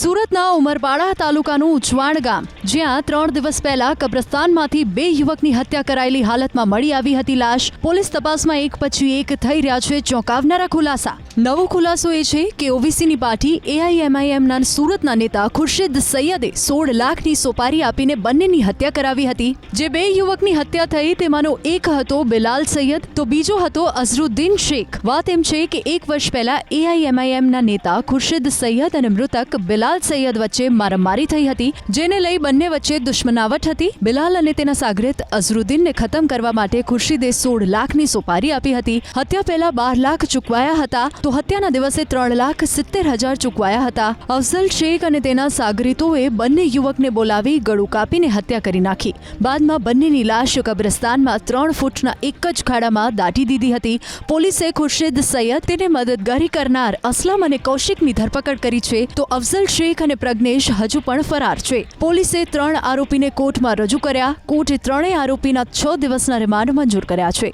સુરતના ઉમરપાડા તાલુકાનું ઉચવાણ ગામ, જ્યાં ત્રણ દિવસ પહેલા કબ્રસ્તાનમાંથી બે યુવકની હત્યા કરાયેલી હાલતમાં મળી આવી હતી લાશ. પોલીસ તપાસમાં એક પછી એક થઈ રહ્યા છે ચોંકાવનારા ખુલાસા. નવો ખુલાસો એ છે કે ઓવીસીની પાર્ટી એઆઈએમઆઈએમના સુરતના નેતા ખુરશીદ સૈયદે સોળ લાખની સોપારી આપીને બંનેની હત્યા કરાવી હતી. જે બે યુવકની હત્યા થઈ તેમાંનો એક હતો બિલાલ સૈયદ, તો બીજો હતો અઝરુદ્દીન શેખ. વાત એમ છે કે એક વર્ષ પહેલા એઆઈએમઆઈએમના નેતા ખુરશીદ સૈયદ અને મૃતક બિલાલ સૈયદ વચ્ચે મારામારી થઈ હતી, જેને લઈ બંને વચ્ચે દુશ્મનાવટ હતી. બિલાલ અને તેના સાગરેત અઝરુદ્દીનને ખતમ કરવા માટે ખુરશીદે સોળ લાખની સોપારી આપી હતી. હત્યા પહેલા બાર લાખ ચૂકવાયા હતા, તો હત્યાના દિવસે ત્રણ લાખ સિત્તેર હજાર ચૂકવાયા હતા. અફઝલ શેખ અને તેના સાગરીતોએ બંને યુવકને બોલાવી ગળું કાપીને હત્યા કરી નાખી. બાદમાં બંનેની લાશ કબ્રસ્તાનમાં ત્રણ ફૂટના એક જ ખાડામાં દાટી દીધી હતી. પોલીસે ખુરશીદ સૈયદ, તેને મદદગારી કરનાર અસલમ અને કૌશિકની ધરપકડ કરી છે. તો અફઝલ શેખ અને પ્રજ્ઞેશ હજુ પણ ફરાર છે. પોલીસે ત્રણ આરોપીને કોર્ટમાં રજૂ કર્યા. કોર્ટે ત્રણેય આરોપીના છ દિવસના રિમાન્ડ મંજૂર કર્યા છે.